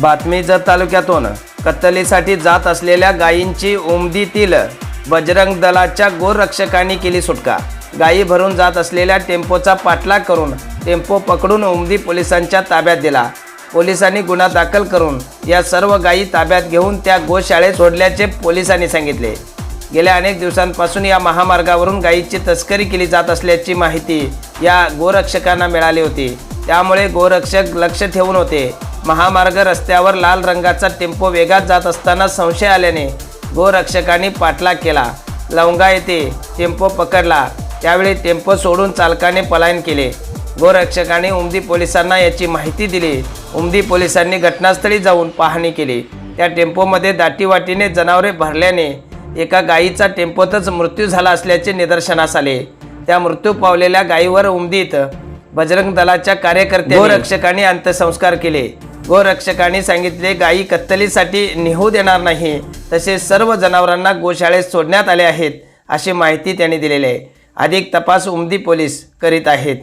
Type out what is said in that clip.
बातमी जत तालुक्यातून. कत्तलीसाठी जात असलेल्या गायींची उमदीतील बजरंग दलाच्या गोरक्षकांनी केली सुटका. गायी भरून जात असलेल्या टेम्पोचा पाठलाग करून टेम्पो पकडून उमदी पोलिसांच्या ताब्यात दिला. पोलिसांनी गुन्हा दाखल करून या सर्व गायी ताब्यात घेऊन त्या गोशाळेत सोडल्याचे पोलिसांनी सांगितले. गेल्या अनेक दिवसांपासून या महामार्गावरून गायीची तस्करी केली जात असल्याची माहिती या गोरक्षकांना मिळाली होती. त्यामुळे गोरक्षक लक्ष ठेवून होते. महामार्ग रस्त्यावर लाल रंगाचा टेम्पो वेगात जात असताना संशय आल्याने गोरक्षकांनी पाठलाग केला. लवंगा येथे टेम्पो पकडला. त्यावेळी टेम्पो सोडून चालकाने पलायन केले. गोरक्षकांनी उमदी पोलिसांना याची माहिती दिली. उमदी पोलिसांनी घटनास्थळी जाऊन पाहणी केली. त्या टेम्पोमध्ये दाटीवाटीने जनावरे भरल्याने एका गायीचा टेम्पोतच मृत्यू झाला असल्याचे निदर्शनास आले. त्या मृत्यू पावलेल्या गायीवर उमदीत बजरंग दलाच्या कार्यकर्ते गोरक्षकांनी अंत्यसंस्कार केले. गोरक्षकांनी सांगितले गायी कत्तलीसाठी नेहू देणार नाही. तसेच सर्व जनावरांना गोशाळेत सोडण्यात आले आहेत अशी माहिती त्यांनी दिलेली आहे. अधिक तपास उमदी पोलीस करीत आहेत.